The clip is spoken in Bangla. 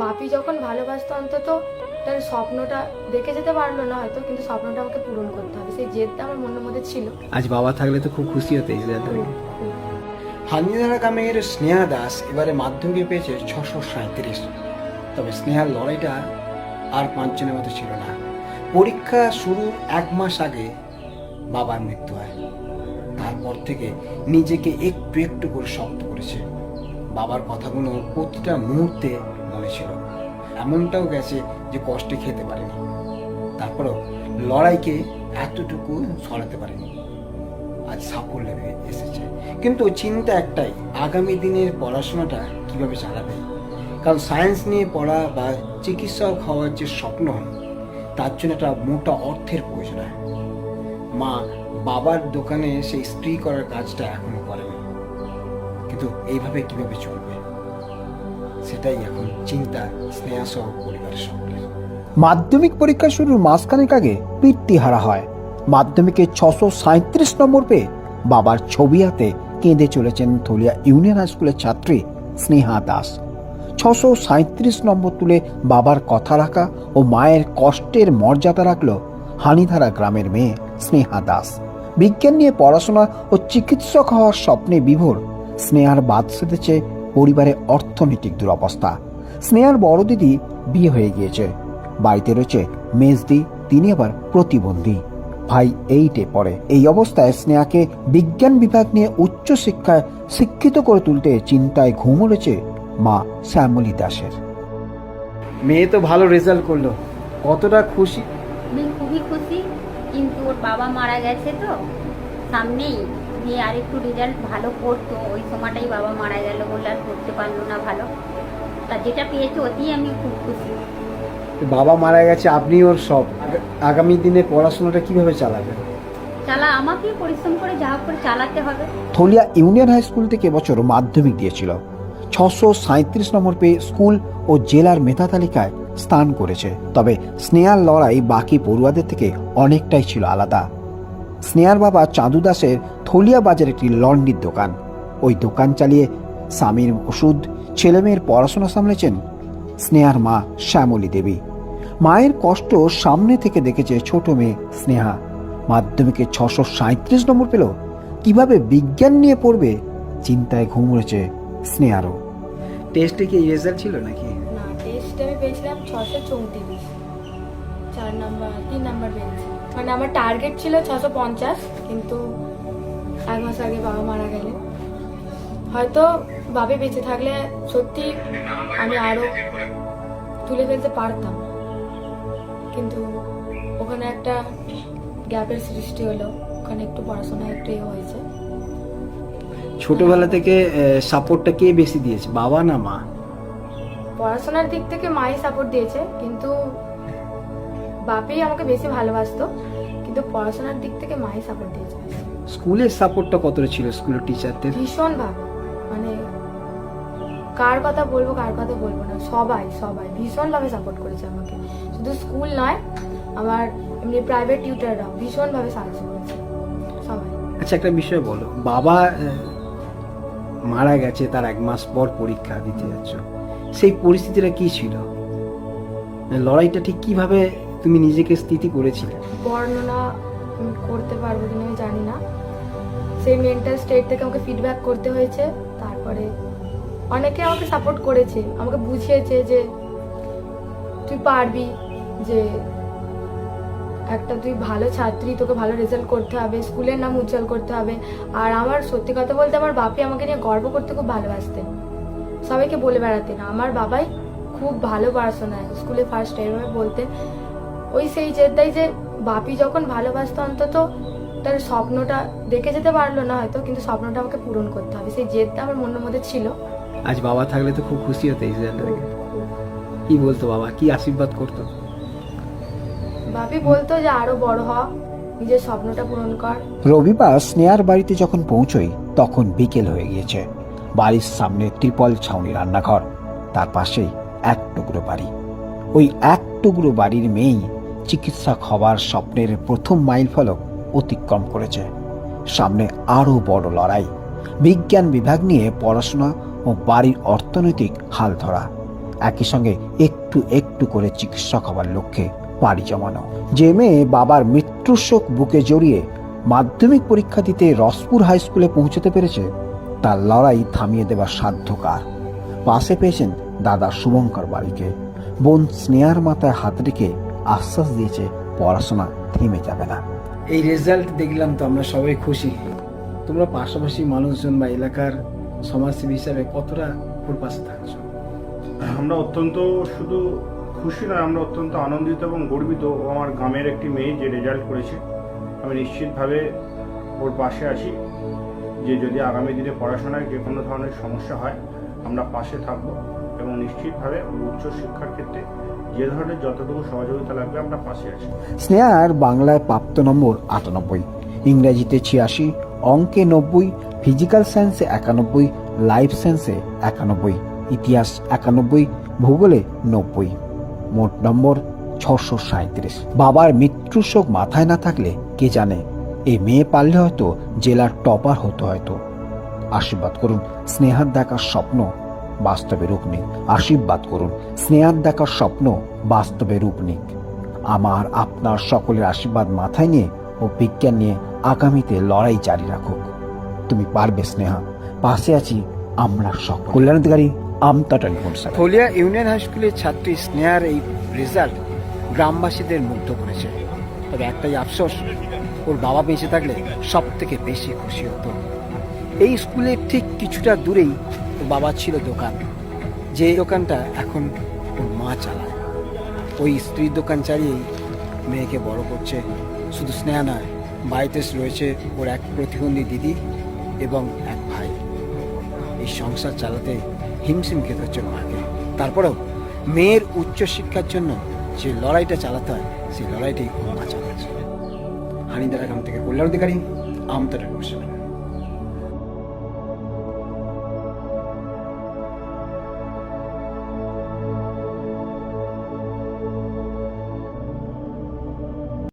বাপি যখন ভালোবাসতো অন্তত তার স্বপ্নটা দেখে যেতে পারল না হয়তো কিন্তু স্বপ্নটা আমাকে পূরণ করতে হবে। সেই জেদটা আমার মনের মধ্যে ছিল। আজ বাবা থাকলে তো খুব খুশি হতে। হানিদারা গ্রামের স্নেহা দাস এবারে মাধ্যমিকে পেয়েছে ছশো সাঁত্রিশ তবে স্নেহার লড়াইটা আর পাঁচজনের মতো ছিল না। পরীক্ষা শুরুর এক মাস আগে বাবার মৃত্যু হয়। তারপর থেকে নিজেকে একটু একটু করে শক্ত করেছে। বাবার কথাগুলো প্রতিটা মুহূর্তে মনে ছিল এমনটাও গেছে যে কষ্টে খেতে পারেনি। তারপরেও লড়াইকে এতটুকু সরাতে পারেনি। আজ সাফল্য এসেছে। কিন্তু চিন্তা একটাই, আগামী দিনের পড়াশোনাটা কীভাবে চালাবে? কারণ সায়েন্স নিয়ে পড়া বা চিকিৎসক হওয়ার যে স্বপ্ন, তার জন্য একটা মোটা অর্থের প্রয়োজন হয়। মা বাবার দোকানে সেই স্ত্রী করার কাজটা এখনও করেন। কিন্তু এইভাবে কীভাবে চলবে? সেটাই এখন চিন্তা, স্নেহা সহ পরিবারের সকলের। মাধ্যমিক পরীক্ষা শুরুর মাসখানেক আগে পিতৃ হারা হয়। মাধ্যমিকে ছশো সাঁত্রিশ নম্বর পেয়ে বাবার ছবি হাতে কেঁদে চলেছেন থলিয়া ইউনিয়ন হাই স্কুলের ছাত্রী স্নেহা দাস। ছশো সাঁত্রিশ নম্বর তুলে বাবার কথা রাখা ও মায়ের কষ্টের মর্যাদা রাখল হানিধারা গ্রামের মেয়ে স্নেহা দাস। বিজ্ঞান নিয়ে পড়াশোনা ও চিকিৎসক হওয়ার স্বপ্নে বিভোর স্নেহার বাদ সেধেছে পরিবারের অর্থনৈতিক দুরবস্থা। স্নেহার বড় দিদি বিয়ে হয়ে গিয়েছে। বাড়িতে রয়েছে মেজদি তিনি আবার প্রতিবন্ধী। ভাই এইটে পড়ে। এই অবস্থায় স্নেহাকে বিজ্ঞান বিভাগ নিয়ে উচ্চ শিক্ষায় শিক্ষিত করে তুলতে চিন্তায় ঘুম রয়েছে মা শ্যামলী দাসের। মেয়ে তো ভালো রেজাল্ট করল। কতটা খুশি? আমি খুবই খুশি কিন্তু ওর বাবা মারা গেছে তো সামনেই। দিয়ে আর একটু রেজাল্ট ভালো করতো। ওই সময়টাই বাবা মারা গেল বলে আর করতে পারল না ভালো। তা যেটা পেয়েছে ওতেই আমি খুব খুশি। বাবা মারা গেছে আপনি ওর সব। আগামী দিনে পড়াশোনাটা কীভাবে চালাবেন? চালা আমাকেই পরিশ্রম করে যা করে চালাতে হবে। থলিয়া ইউনিয়ন হাই স্কুল থেকে এবছর মাধ্যমিক দিয়েছিল। ছশো সাঁত্রিশ নম্বর পেয়ে স্কুল ও জেলার মেধা তালিকায় স্থান করেছে। তবে স্নেহার লড়াই বাকি পড়ুয়াদের থেকে অনেকটাই ছিল আলাদা। স্নেহার বাবা চাঁদু দাসের থলিয়া বাজার একটি লন্ড্রির দোকান। ওই দোকান চালিয়ে স্বামীর ওষুধ ছেলেমেয়ের পড়াশোনা সামলেছেন স্নেহার মা শ্যামলী দেবী। মায়ের কষ্ট সামনে থেকে দেখেছে ছোট মেয়ে স্নেহা। মাধ্যমিকে ছশো সাঁত্রিশ নম্বর পেল। কীভাবে বিজ্ঞান নিয়ে পড়বে চিন্তায় ঘুম উড়েছে স্নেহারও। টেস্টে কি রেজাল্ট ছিল নাকি? না টেস্টে আমি পেয়েছিলাম ছশো চৌত্রিশ। চার নাম্বার তিন নাম্বার পেয়েছি মানে আমার টার্গেট ছিল ছশো পঞ্চাশ কিন্তু এক মাস আগে বাবা মারা গেলে হয়তো বাবে বেঁচে থাকলে সত্যি আমি আরও তুলে ফেলতে পারতাম। কিন্তু ওখানে একটা গ্যাপের সৃষ্টি হলো ওখানে একটু পড়াশোনা একটু হয়েছে। ছোটবেলা থেকে সাপোর্টটা কে বেশি দিয়েছে বাবা না মা? পড়াশোনার দিক থেকে মাই সাপোর্ট দিয়েছে কিন্তু বাপি আমাকে বেশি ভালোবাসতো কিন্তু পড়াশোনার দিক থেকে মাই সাপোর্ট দিয়েছে। স্কুলের সাপোর্টটা কতটা ছিল স্কুলের টিচারদের ভীষণ ভাবে মানে কার কথা বলব কার কথা বলব না সবাই সবাই ভীষণ ভাবে সাপোর্ট করেছে আমাকে। শুধু স্কুল নয় আমার এমনি প্রাইভেট টিউটাররাও ভীষণ ভাবে সাহায্য করেছে সবাই। আচ্ছা একটা বিষয় বলো বাবা মারা গেছে তার এক মাস পর পরীক্ষা দিতে যাচ্ছ। সেই পরিস্থিতিটা কি ছিল? লড়াইটা ঠিক কীভাবে তুমি নিজেকে স্থিতি করেছিলে। বর্ণনা করতে পারব কিনা আমি জানি না। সেই মেন্টাল স্টেট থেকে আমাকে ফিডব্যাক করতে হয়েছে। তারপরে অনেকে আমাকে সাপোর্ট করেছে, আমাকে বুঝিয়েছে যে তুই পারবি, যে একটা তুই ভালো ছাত্রী, তোকে ভালো রেজাল্ট করতে হবে স্কুলের নাম উজ্জ্বল করতে হবে। আর আমার সত্যি কথা বলতে আমার বাপি আমাকে নিয়ে গর্ব করতে খুব ভালোবাসতেন। সবাইকে বলে বেড়াতেন, আমার বাবাই খুব ভালো পড়াশোনায় স্কুলে ফার্স্ট এভাবে বলতেন। ওই সেই জেদ্দাই যে বাপি যখন ভালোবাসতো অন্তত তার স্বপ্নটা দেখে যেতে পারল না হয়তো কিন্তু স্বপ্নটা আমাকে পূরণ করতে হবে। সেই জেদটা আমার মনের মধ্যে ছিল। আজ বাবা থাকলে তো খুব খুশি হতে এই দেখে কি বলতো বাবা কি আশীর্বাদ করতো? বাপি বলতো যে আরও বড় হ নিজের স্বপ্নটা পূরণ কর। রবিবার স্নেহার বাড়িতে যখন পৌঁছই তখন বিকেল হয়ে গিয়েছে। বাড়ির সামনে ত্রিপল ছাউনি রান্নাঘর তার পাশেই এক টুকরো বাড়ি। ওই এক টুকরো বাড়ির মেয়েই চিকিৎসক হওয়ার স্বপ্নের প্রথম মাইল ফলক অতিক্রম করেছে। সামনে আরও বড় লড়াই। বিজ্ঞান বিভাগ নিয়ে পড়াশোনা ও বাড়ির অর্থনৈতিক হাল ধরা। একই সঙ্গে একটু একটু করে চিকিৎসক হওয়ার লক্ষ্যে পাড়ি জমানো। যে মেয়ে বাবার মৃত্যুর শোক বুকে জড়িয়ে মাধ্যমিক পরীক্ষা দিতে রসপুর হাই স্কুলে পৌঁছতে পেরেছে, তার লড়াই থামিয়ে দেওয়ার সাধ্য কার পাশে পেয়েছেন দাদা শুভঙ্কর বাড়িকে বোন স্নেহার মাথায় হাত রেখে আশ্বাস দিয়েছে পড়াশোনা থেমে যাবে না। এই রেজাল্ট দেখলাম তো আমরা সবাই খুশি। তোমরা পাশাপাশি মানুষজন বা এলাকার সমাজসেবী হিসাবে কতটা ওর পাশে থাকছো আমরা অত্যন্ত শুধু খুশি নয় আমরা অত্যন্ত আনন্দিত এবং গর্বিত। ও আমার গ্রামের একটি মেয়ে যে রেজাল্ট করেছে। আমি নিশ্চিতভাবে ওর পাশে আছি। যে যদি আগামী দিনে পড়াশোনায় যে কোনো ধরনের সমস্যা হয় আমরা পাশে থাকব। এবং নিশ্চিতভাবে উচ্চ শিক্ষার ক্ষেত্রে যে ধরনের যতটুকু সহযোগিতা লাগবে, আমরা পাশে আছি। স্নেহার বাংলায় প্রাপ্ত নম্বর আটানব্বই, ইংরেজিতে ছিয়াশি, অঙ্কে নব্বই, ফিজিক্যাল সায়েন্সে একানব্বই, লাইফ সায়েন্সে একানব্বই, ইতিহাস একানব্বই, ভূগোলে নব্বই। মোট নম্বর ছশো সাঁত্রিশ বাবার মৃত্যুর শোক মাথায় না থাকলে কে জানে এই মেয়ে পারলে হয়তো জেলার টপার হতো হয়তো। আশীর্বাদ করুন স্নেহার দেখার স্বপ্ন বাস্তবে রূপ নিক। আশীর্বাদ করুন। স্নেহার দেখার স্বপ্ন বাস্তবে রূপ নিক। আমার, আপনার সকলের আশীর্বাদ মাথায় নিয়ে ও বিজ্ঞান নিয়ে আগামীতে লড়াই জারি রাখুক। তুমি পারবে, স্নেহা। পাশে আছি আমরা সকল। কল্যাণাধিকারী Amta telephone Tholia union high স্কুলের ছাত্রী স্নেহার এই রেজাল্ট গ্রামবাসীদের মুগ্ধ করেছে। তবে একটাই আফসোস, ওর বাবা বেঁচে থাকলে সব থেকে বেশি খুশি হতো। এই স্কুলের ঠিক কিছুটা দূরেই বাবার ছিল দোকান। যে দোকানটা এখন ওর মা চালায়। ওই স্ত্রীর দোকান চালিয়েই মেয়েকে বড় করছে। শুধু স্নেহা নয়, বাড়িতে রয়েছে ওর এক প্রতিবন্ধী দিদি এবং এক ভাই। এই সংসার চালাতে হিমশিম খেতে হচ্ছে মাকে। তারপরেও মেয়ের উচ্চশিক্ষার জন্য যে লড়াইটা চালাতে হয়, সেই লড়াইটাই মা চালাচ্ছে। হানিদার গ্রাম থেকে কল্যাণ অধিকারী আমতাটা